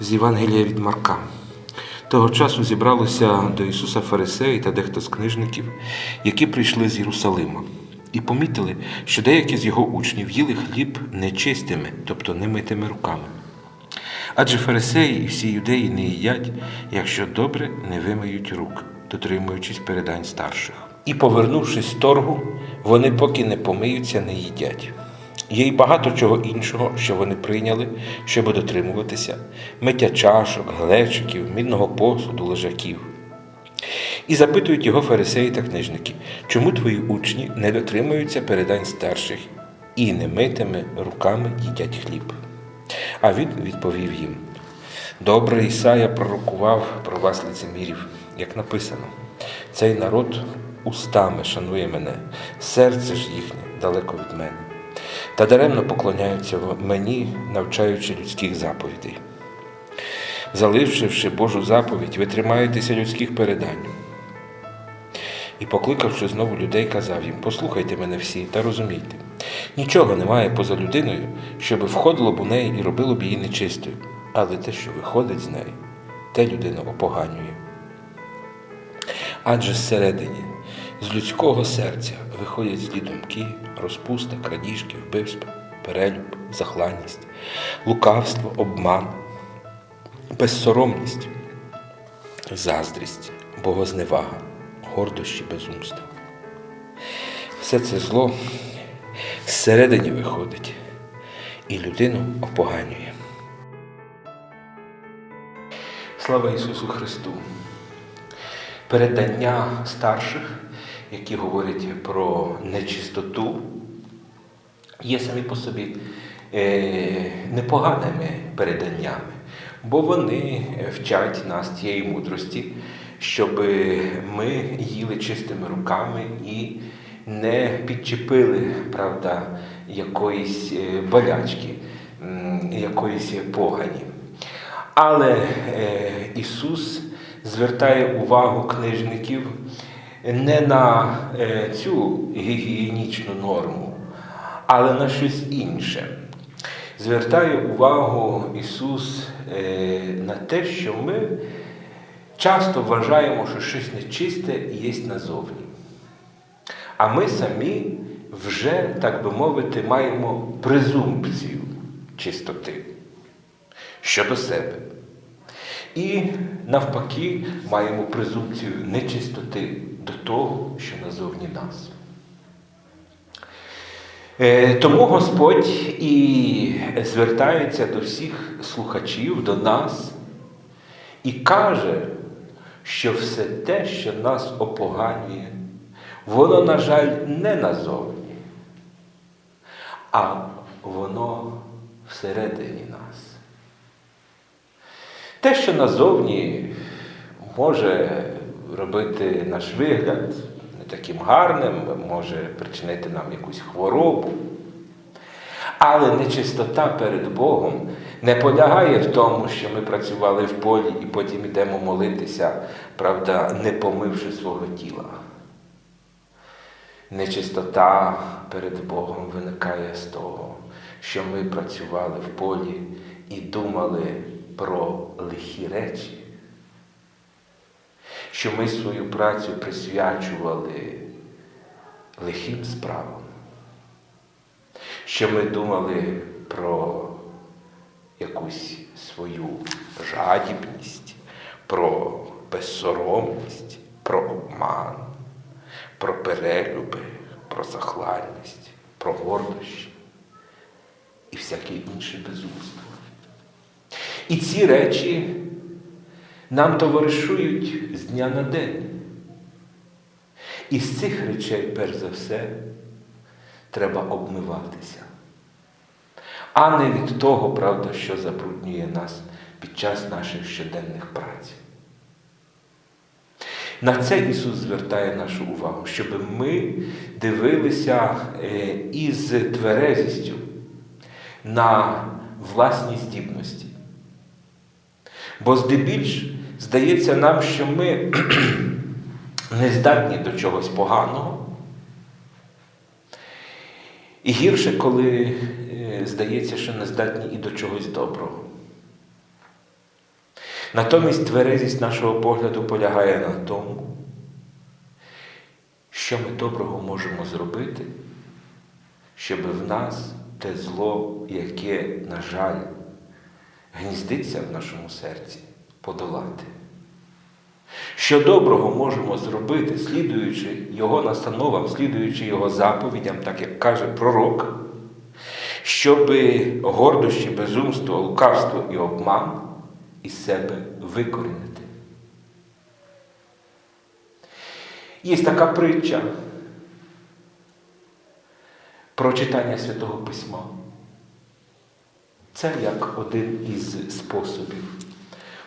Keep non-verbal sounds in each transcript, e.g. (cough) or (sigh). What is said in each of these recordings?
з Євангелія від Марка. Того часу зібралося до Ісуса Фарисеї та дехто з книжників, які прийшли з Єрусалима, і помітили, що деякі з його учнів їли хліб нечистими, тобто немитими руками. Адже фарисеї і всі юдеї не їдять, якщо добре не вимиють рук, дотримуючись передань старших. І, повернувшись з торгу, вони поки не помиються, не їдять. Є й багато чого іншого, що вони прийняли, щоб дотримуватися: миття чашок, глечиків, мідного посуду, лежаків. І запитують його фарисеї та книжники, чому твої учні не дотримуються передань старших і немитими руками їдять хліб. А він відповів їм: Добре Ісая пророкував про вас лицемірів, як написано: цей народ устами шанує мене, серце ж їхнє далеко від мене, та даремно поклоняються мені, навчаючи людських заповідей. Залишивши Божу заповідь, ви тримаєтеся людських передань. І, покликавши знову людей, казав їм: Послухайте мене всі та розумійте, нічого немає поза людиною, щоб входило б у неї і робило б її нечистою, але те, що виходить з неї, те людину опоганює. Адже зсередині, з людського серця виходять злі думки, розпуста, крадіжки, вбивства, перелюб, захланність, лукавство, обман, безсоромність, заздрість, богозневага, гордощі, безумство. Все це зло зсередині виходить і людину опоганює. Слава Ісусу Христу! Передання старших, які говорять про нечистоту, є самі по собі е, непоганими переданнями, бо вони вчать нас тієї мудрості, щоб ми їли чистими руками і не підчепили правда, якоїсь е, болячки, якоїсь погані. Але е, Ісус звертає увагу книжників не на е, цю гігієнічну норму, але на щось інше. Звертає увагу Ісус е, на те, що ми часто вважаємо, що щось нечисте є назовні. А ми самі вже, так би мовити, маємо презумпцію чистоти щодо себе. І навпаки маємо презумпцію нечистоти до того, що назовні нас. Е, Тому Господь і звертається до всіх слухачів, до нас і каже, що все те, що нас опоганює, воно, на жаль, не назовні, а воно всередині нас. Те, що назовні може робити наш вигляд не таким гарним, може причинити нам якусь хворобу. Але нечистота перед Богом не полягає в тому, що ми працювали в полі і потім йдемо молитися, правда, не помивши свого тіла. Нечистота перед Богом виникає з того, що ми працювали в полі і думали про лихі речі, що ми свою працю присвячували лихим справам, що ми думали про якусь свою жадібність, про безсоромність, про обман, про перелюби, про захланність, про гордощі і всяке інше безумство. І ці речі нам товаришують з дня на день. І з цих речей, перш за все, треба обмиватися, а не від того, правда, що забруднює нас під час наших щоденних праць. На це Ісус звертає нашу увагу, щоб ми дивилися е, із тверезістю на власні здібності. Бо здебільш здається нам, що ми (clears throat) не здатні до чогось поганого. І гірше, коли е, здається, що не здатні і до чогось доброго. Натомість тверезість нашого погляду полягає на тому, що ми доброго можемо зробити, щоб в нас те зло, яке, на жаль, гніздиться в нашому серці, подолати. Що доброго можемо зробити, слідуючи Його настановам, слідуючи Його заповідям, так як каже пророк, щоб гордощі, безумство, лукавство і обман із себе викорінити. Є така притча про читання Святого Письма. Це як один із способів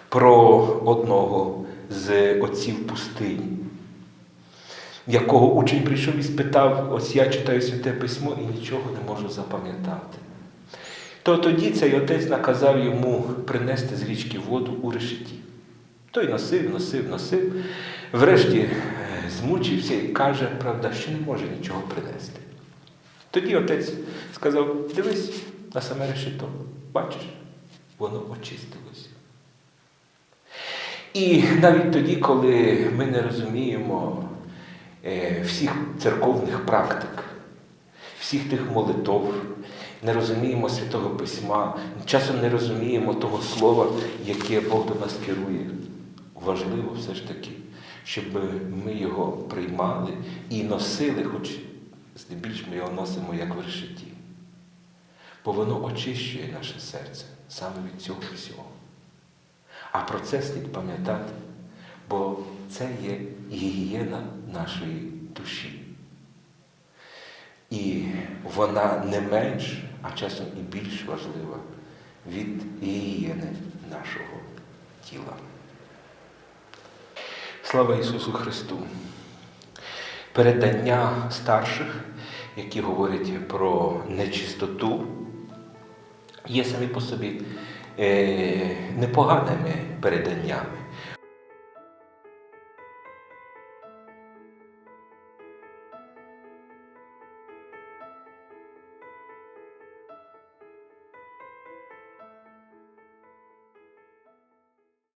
про одного з отців пустині, якого учень прийшов і спитав, ось я читаю святе письмо і нічого не можу запам'ятати. То тоді цей отець наказав йому принести з річки воду у решеті. Той носив, носив, носив, врешті е, змучився і каже, правда, що не може нічого принести. Тоді отець сказав: дивись на саме решето, бачиш, воно очистилося. І навіть тоді, коли ми не розуміємо е, всіх церковних практик, всіх тих молитов, не розуміємо Святого Письма, часом не розуміємо того слова, яке Бог до нас керує. Важливо все ж таки, щоб ми його приймали і носили, хоч здебільш ми його носимо як в решеті. Бо воно очищує наше серце саме від цього всього. А про це слід пам'ятати, бо це є гігієна нашої душі. І вона не менш, а часом і більш важлива від гігієни нашого тіла. Слава Ісусу Христу! Передання старших, які говорять про нечистоту, є самі по собі е, непоганими переданнями.